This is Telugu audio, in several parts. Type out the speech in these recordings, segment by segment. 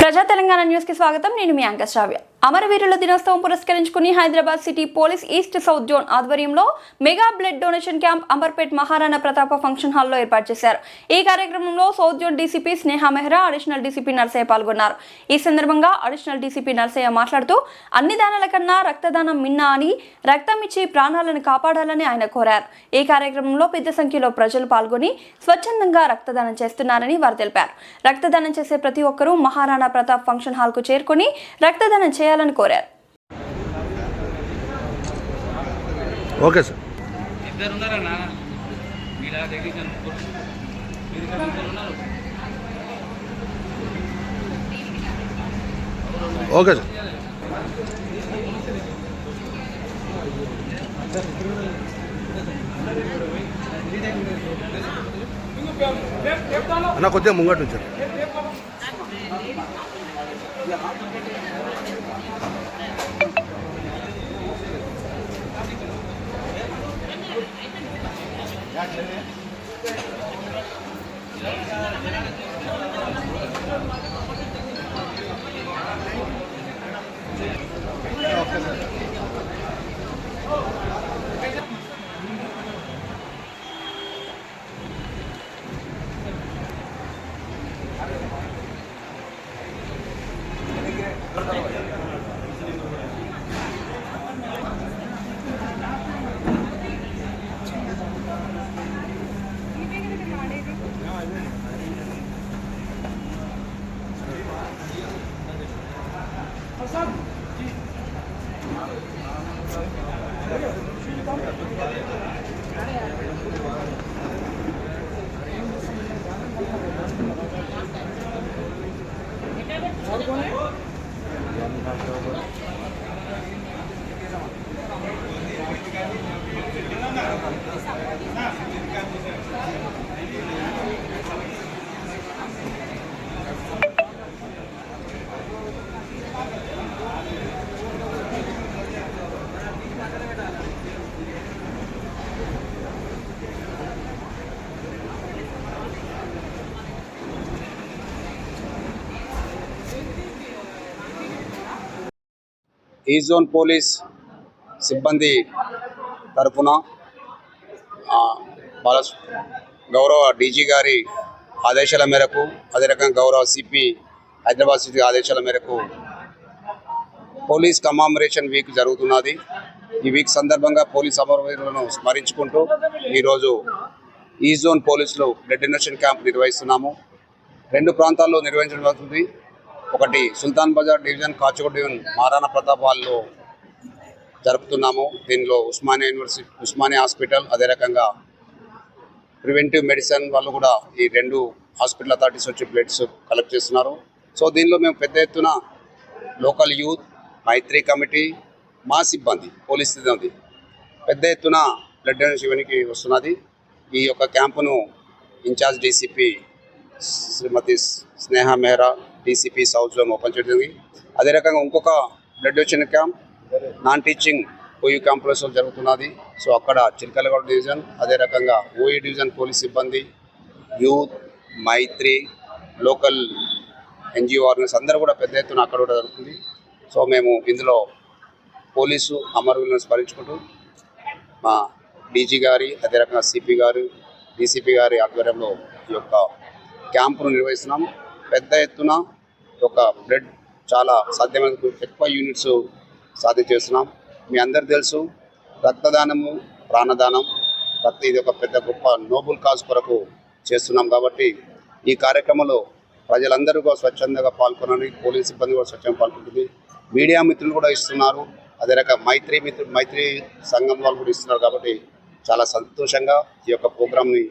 ప్రజా తెలంగాణ న్యూస్కి స్వాగతం. నేను మీ యాంకర్ శ్రావ్య. అమరవీరుల దినోత్సవం పురస్కరించుకుని Hyderabad city police east south zone ఆధ్వర్యంలో mega blood donation camp Amberpet Maharana Pratap function హాల్లో ఏర్పాటు చేశారు. ఈ కార్యక్రమంలో south zone DCP Sneha Mehra additional DCP Narsaiah పాల్గొన్నారు. ఈ సందర్భంగా అడిషనల్ డీసీపీ నర్సయ్య మాట్లాడుతూ అన్ని దానాల కన్నా రక్తదానం మిన్నా అని రక్తం ఇచ్చి ప్రాణాలను కాపాడాలని ఆయన కోరారు. ఈ కార్యక్రమంలో పెద్ద సంఖ్యలో ప్రజలు పాల్గొని స్వచ్ఛందంగా రక్తదానం చేస్తున్నారని వారు తెలిపారు. రక్తదానం చేసే ప్రతి ఒక్కరూ మహారాణా ప్రతాప్ ఫంక్షన్ హాల్కు చేరుకొని రక్తదానం చేయాలని కోరారు. Okay sir. ఇద్దరు ఉన్నారన్నా వీళ్ళ దగ్గర ముగ్గురు మీరు ఇక్కడ ముగ్గురు ఉన్నారు. Okay sir. అన్న కొద్దిగా ముంగట ఉంచారు ఈ జోన్ పోలీస్ సిబ్బంది తరఫున ఆ, గౌరవ డీజీ గారి ఆదేశాల మేరకు అదే రకంగా గౌరవ సిపి హైదరాబాద్ సిటీ ఆదేశాల మేరకు పోలీస్ కమామరేషన్ వీక్ జరుగుతున్నది. ఈ వీక్ సందర్భంగా పోలీస్ అమరవీరులను స్మరించుకుంటూ ఈరోజు ఈ జోన్ పోలీసులు బ్లడ్ డొనేషన్ క్యాంప్ నిర్వహిస్తున్నాము. రెండు ప్రాంతాల్లో నిర్వహించడం జరుగుతుంది. ఒకటి సుల్తాన్ బజార్ డివిజన్ కాచిగూడ డివిజన్ మహారాణా ప్రతాప్ హాల్లో జరుపుతున్నాము. దీనిలో ఉస్మానియా యూనివర్సిటీ ఉస్మానియా హాస్పిటల్ అదే రకంగా ప్రివెంటివ్ మెడిసిన్ వాళ్ళు కూడా ఈ రెండు హాస్పిటల్ అథారిటీస్ వచ్చి బ్లడ్స్ కలెక్ట్ చేస్తున్నారు. సో దీనిలో మేము పెద్ద ఎత్తున లోకల్ యూత్ మైత్రి కమిటీ మా సిబ్బంది పోలీస్ సిబ్బంది పెద్ద ఎత్తున బ్లడ్ డొనేషన్ ఇవ్వడానికి వస్తున్నది. ఈ యొక్క క్యాంపును in charge DCP Shrimati Sneha Mehra DCP south zone open చేయడం జరిగింది అదే రకంగా ఇంకొక బ్లడ్ వచ్చిన క్యాంప్ నాన్ టీచింగ్ ఓయూ క్యాంపస్లో జరుగుతున్నది. సో అక్కడ చిలకలగూడ డివిజన్ అదే రకంగా ఓయూ డివిజన్ పోలీస్ సిబ్బంది youth Maitri local NGO organise అందరూ కూడా పెద్ద ఎత్తున అక్కడ కూడా జరుగుతుంది. సో మేము ఇందులో పోలీసు అమరులను స్మరించుకుంటూ మా డీజీ గారి అదే రకంగా సిపి గారు డీసీపీ గారి ఆధ్వర్యంలో ఈ యొక్క క్యాంపును నిర్వహిస్తున్నాం. పెద్ద ఎత్తున ఒక బ్లడ్ చాలా సాధ్యమైన ఎక్కువ యూనిట్స్ సాధ్యం చేస్తున్నాం. మీ అందరు తెలుసు రక్తదానము ప్రాణదానం రక్త ఇది ఒక పెద్ద గొప్ప నోబుల్ కాజ్ కొరకు చేస్తున్నాం కాబట్టి ఈ కార్యక్రమంలో ప్రజలందరూ కూడా స్వచ్ఛందంగా పాల్గొనాలని పోలీస్ సిబ్బంది కూడా స్వచ్ఛంగా పాల్గొంటుంది. మీడియా మిత్రులు కూడా ఇస్తున్నారు. అదే రకంగా మైత్రి మిత్రు మైత్రి సంఘం వాళ్ళు కూడా ఇస్తున్నారు కాబట్టి చాలా సంతోషంగా ఈ యొక్క ప్రోగ్రామ్ని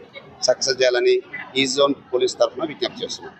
సక్సెస్ చేయాలని ఈ జోన్ పోలీస్ తరఫున విజ్ఞప్తి చేస్తున్నాం.